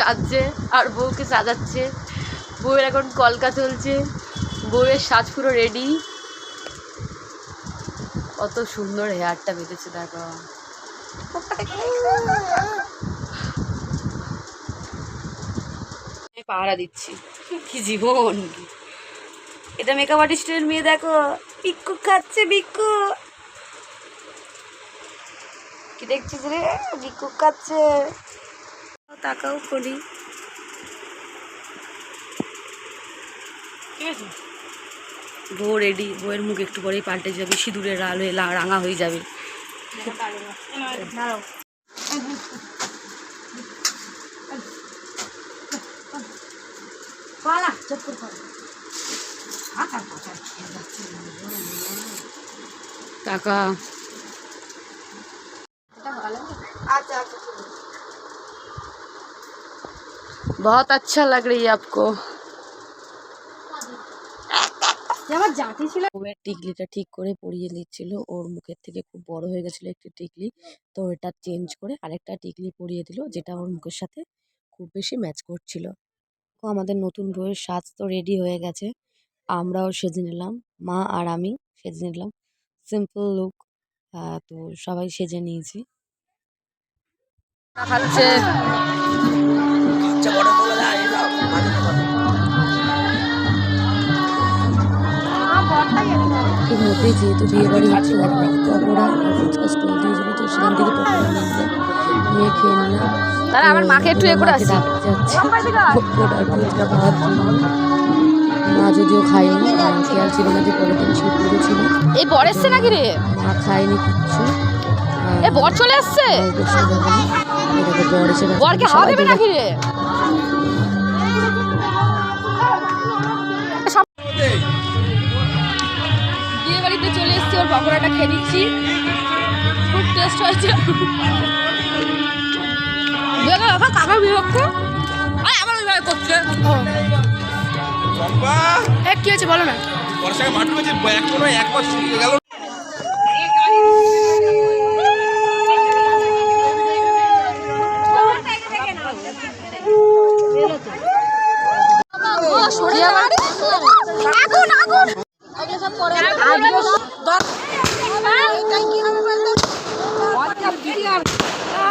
সাজছে আর বউকে সাজাচ্ছে। বউয়ের এখন কলকা চলছে। বউয়ের সাজ পুরো রেডি কত সুন্দর হেয়ারটা বেঁধেছে, দেখো। পাহারা দিচ্ছি। কি জীবন এটা মেকআপ আর্টিস্টের মেয়ে, দেখো। বিক্কু খাচ্ছে বিক্কু কি দেখছিস রে? বিক্কু খাচ্ছে। তাকাও করি। বউ রেডি বউয়ের মুখ একটু পরেই পাল্টে যাবে সিঁদুরের আলো রাঙা হয়ে যাবে। টাকা बहुत अच्छा लग रही है आपको আমার জাতি ছিল বউয়ের টিকলিটা ঠিক করে পরিয়ে দিচ্ছিল ওর মুখের থেকে খুব বড় হয়ে গেছিল একটি টিকলি তো এটা চেঞ্জ করে আরেকটা টিকলি পরিয়ে দিল যেটা ওর মুখের সাথে খুব বেশি ম্যাচ করছিল তো আমাদের নতুন বউয়ের সাজ তো রেডি হয়ে গেছে আমরাও সেজে নিলাম মা আর আমি সেজে নিলাম সিম্পল লুক তো সবাই সেজে নিয়েছি খাচ্ছে এর মধ্যে যেহেতু বিয়ে বাড়ি হচ্ছিল পকোড়া আর ফুচকা স্টল দিয়েছিল তো সেখান থেকে পকোড়া নিয়ে নিয়ে খেয়ে নিলাম। তারা আমার মাকে একটু এ করে পকোড়া আর ফুচকা খাওয়ার জন্য। মা যদিও খায়নি আর খেয়াল ছিল না যে পরের দিন শীত ছিল এই বর এসছে নাকি রে? মা খায়নি কিচ্ছু। এ বর চলে এসছে বর এসে বরকে হাওয়া দেবে নাকি রে? পকোড়াটা খেয়ে নিচ্ছি খুব টেস্ট হয়েছে কাকা বিরক্ত আরে আবার ওইভাবে করছে চম্পা কি হয়েছে বলো না হয়েছে এক কোনো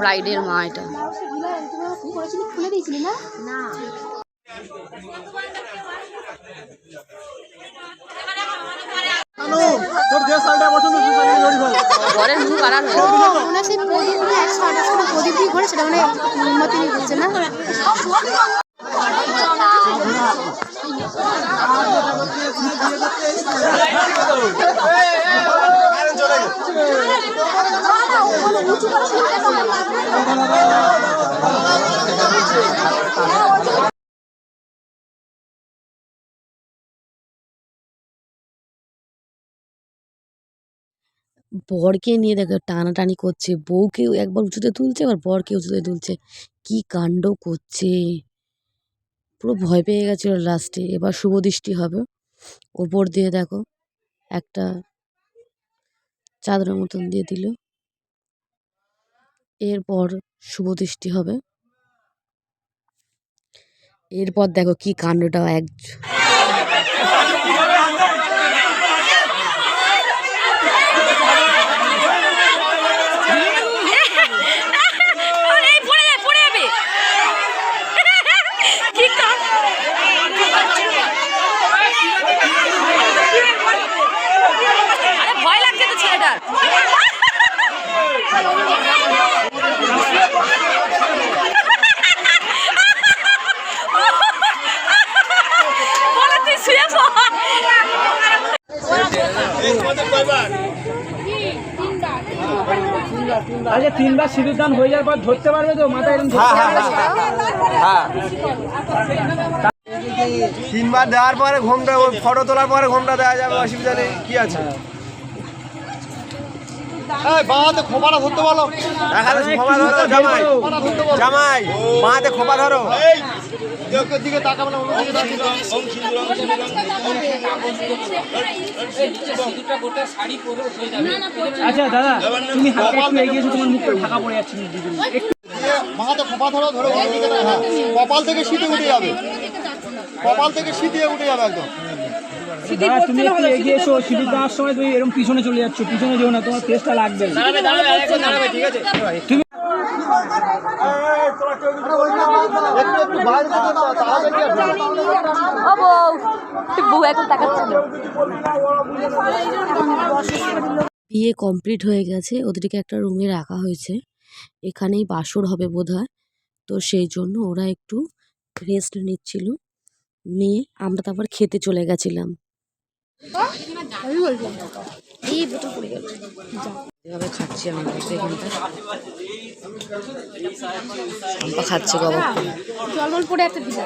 ব্রাইডের মা এটা। হয় সেই প্রদীপ নিয়ে একশো আঠাশ প্রদীপ করে সেটা মানে মোমবাতি নিয়ে করছে না? বরকে নিয়ে দেখো, টানাটানি করছে, বউকে একবার উঁচুতে তুলছে, আবার বরকে উঁচুতে তুলছে। কি কাণ্ড করছে? পুরো ভয় পেয়ে গেছিল লাস্টে এবার শুভ দৃষ্টি হবে। ওপর দিয়ে দেখো, একটা চাদরের মতন দিয়ে দিল। এরপর শুভ দৃষ্টি হবে। এরপর দেখো কি কাণ্ডটা এক আচ্ছা তিনবার সিঁদুর দান হয়ে যাওয়ার পর ধরতে পারবে তো? মাথা এরকম হ্যাঁ, হ্যাঁ, হ্যাঁ, তিনবার দেওয়ার পরে ঘোমটা ফটো তোলার পরে ঘোমটা দেওয়া যাবে অসুবিধা নেই। কি আছে? বাঁহাতে খোপাটা ধরতে বলো। খোপা ধরো জামাই। জামাই মাতে খোপা ধরো। দিকে তাকাবে না অন্যদিকে তাকাবে। আচ্ছা দাদা তুমি হালকা একটু এগিয়ে তোমার মুখটা ঢাকা পড়ে যাচ্ছে বাঁহাতে খোপা ধরো ধরে। কপাল থেকে শীতে উঠে যাবে। কপাল থেকে শীতে উঠে যাবে একদম। তুমি একটু এগিয়ে এসো দেওয়ার সময় তুমি এরকম পিছনে চলে যাচ্ছ পিছনে যেও না তোমার ফেসটা লাগবে। তুমি বিয়ে কমপ্লিট হয়ে গেছে ওদেরকে একটা রুমে রাখা হয়েছে। এখানেই বাসর হবে বোধহয়। তো সেই জন্য ওরা একটু রেস্ট নিচ্ছিল। নিয়ে আমরা তারপর খেতে চলে গেছিলাম। এভাবে খাচ্ছি আমি খাচ্ছে জল মল একটা দিশা